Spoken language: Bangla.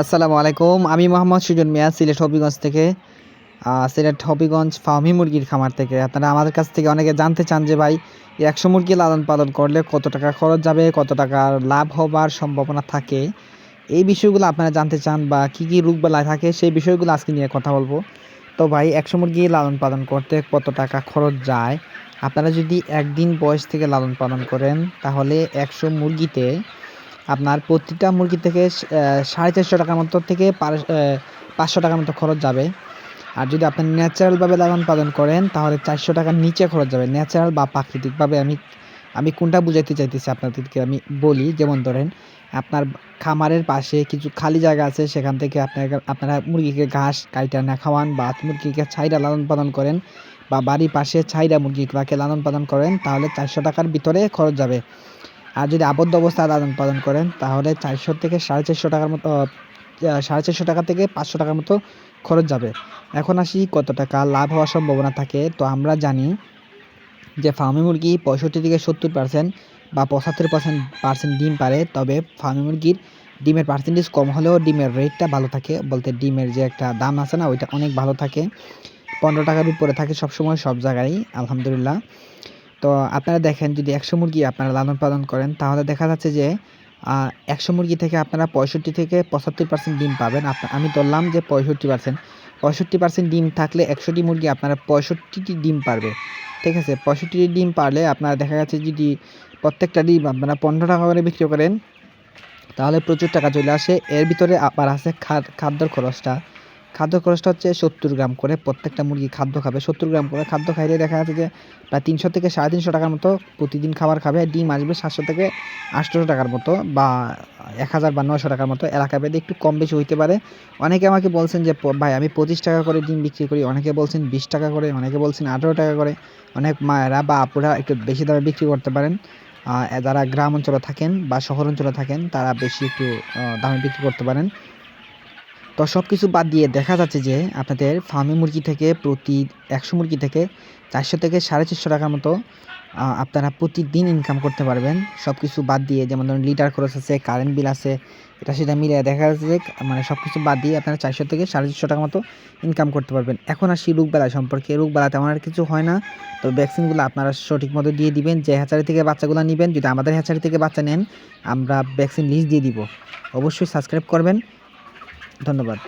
আসসালামু আলাইকুম। আমি মোহাম্মদ সুজন মিয়া, সিলেট হবিগঞ্জ থেকে। সিলেট হবিগঞ্জ ফার্মি মুরগির খামার থেকে। আপনারা আমাদের কাছ থেকে অনেকে জানতে চান যে, ভাই একশো মুরগি লালন পালন করলে কত টাকা খরচ যাবে, কত টাকার লাভ হবার সম্ভাবনা থাকে? এই বিষয়গুলো আপনারা জানতে চান বা কী কী রোগবালাই থাকে, সেই বিষয়গুলো আজকে নিয়ে কথা বলব। তো, ভাই, একশো মুরগি লালন পালন করতে কত টাকা খরচ যায়? আপনারা যদি একদিন বয়স থেকে লালন পালন করেন, তাহলে একশো মুরগিতে আপনার প্রতিটা মুরগি থেকে সাড়ে চারশো টাকার মতো থেকে পাঁচশো টাকার মতো খরচ যাবে। আর যদি আপনি ন্যাচারালভাবে লালন পালন করেন, তাহলে চারশো টাকার নিচে খরচ যাবে। ন্যাচারাল বা প্রাকৃতিকভাবে আমি আমি কোনটা বুঝাইতে চাইতেছি আপনাদেরকে আমি বলি, যেমন ধরেন, আপনার খামারের পাশে কিছু খালি জায়গা আছে, সেখান থেকে আপনার আপনারা মুরগিকে ঘাস কাইটা না খাওয়ান বা মুরগিকে ছাইরা লালন পালন করেন বা বাড়ির পাশে ছাইরা মুরগিগুলোকে লালন পালন করেন, তাহলে চারশো টাকার ভিতরে খরচ যাবে। আর যদি আবদ্ধ অবস্থায় লালন পালন করেন, তাহলে চারশো থেকে সাড়ে চারশো টাকার মতো সাড়ে চারশো টাকা থেকে পাঁচশো টাকার মতো খরচ যাবে। এখন আসি কত টাকা লাভ হওয়ার সম্ভাবনা থাকে। তো আমরা জানি যে ফার্মি মুরগি পঁয়ষট্টি থেকে সত্তর পার্সেন্ট বা পঁচাত্তর পার্সেন্ট পার্সেন্ট ডিম পারে, তবে ফার্মি মুরগির ডিমের পার্সেন্টেজ কম হলেও ডিমের রেটটা ভালো থাকে। বলতে ডিমের যে একটা দাম আছে না, ওইটা অনেক ভালো থাকে। পনেরো টাকার উপরে থাকে সবসময়, সব জায়গায়, আলহামদুলিল্লাহ। তো আপনারা দেখেন যদি একশো মুরগি আপনারা লালন পালন করেন, তাহলে দেখা যাচ্ছে যে একশো মুরগি থেকে আপনারা পঁয়ষট্টি থেকে পঁচাত্তর পার্সেন্ট ডিম পাবেন। আমি ধরলাম যে পঁয়ষট্টি পার্সেন্ট পঁয়ষট্টি পার্সেন্ট ডিম থাকলে একশোটি মুরগি আপনারা পঁয়ষট্টিটি ডিম পারবে। ঠিক আছে? পঁয়ষট্টিটি ডিম পারলে আপনারা দেখা যাচ্ছে যদি প্রত্যেকটা ডিম আপনারা পনেরো টাকা করে বিক্রি করেন, তাহলে প্রচুর টাকা চলে আসে। এর ভিতরে আবার আছে খাদ, খাদ্যর খরচটা। খাদ্য খরচটা হচ্ছে সত্তর গ্রাম করে। প্রত্যেকটা মুরগি খাদ্য খাবে, সত্তর গ্রাম করে। খাদ্য খাইলে দেখা যাচ্ছে যে প্রায় তিনশো থেকে সাড়ে তিনশো টাকার মতো প্রতিদিন খাবার খাবে। ডিম আসবে সাতশো থেকে আটশোশো টাকার মতো বা এক হাজার বা নয়শো টাকার মতো এলাকা ভেদে একটু কম বেশি হইতে পারে। অনেকে আমাকে বলছেন যে ভাই আমি পঁচিশ টাকা করে ডিম বিক্রি করি। অনেকে বলছেন বিশ টাকা করে, অনেকে বলছেন আঠেরো টাকা করে। অনেক মায়েরা বা আপুরা একটু বেশি দামে বিক্রি করতে পারেন। যারা গ্রাম অঞ্চলে থাকেন বা শহর অঞ্চলে থাকেন, তারা বেশি একটু দামে বিক্রি করতে পারেন। তো সব কিছু বাদ দিয়ে দেখা যাচ্ছে যে আপনাদের ফার্মি মুরগি থেকে প্রতি একশো মুরগি থেকে চারশো থেকে সাড়ে চারশো টাকার মতো আপনারা প্রতিদিন ইনকাম করতে পারবেন। সব কিছু বাদ দিয়ে যেমন ধরুন লিটার খরচ আছে কারেন্ট বিল আছে, এটা সেটা মিলিয়ে দেখা যাচ্ছে যে মানে সব কিছু বাদ দিয়ে আপনারা চারশো থেকে সাড়ে চারশো টাকার মতো ইনকাম করতে পারবেন। এখন আসি রোগবেলা সম্পর্কে। রোগবেলা তেমন আর কিছু হয় না। তো ভ্যাকসিনগুলো আপনারা সঠিক মতো দিয়ে দিবেন। যে হ্যাচারি থেকে বাচ্চাগুলো নেবেন, যদি আমাদের হ্যাচারি থেকে বাচ্চা নেন, আমরা ভ্যাকসিন লিস্ট দিয়ে দিব। অবশ্যই সাবস্ক্রাইব করবেন। ধন্যবাদ।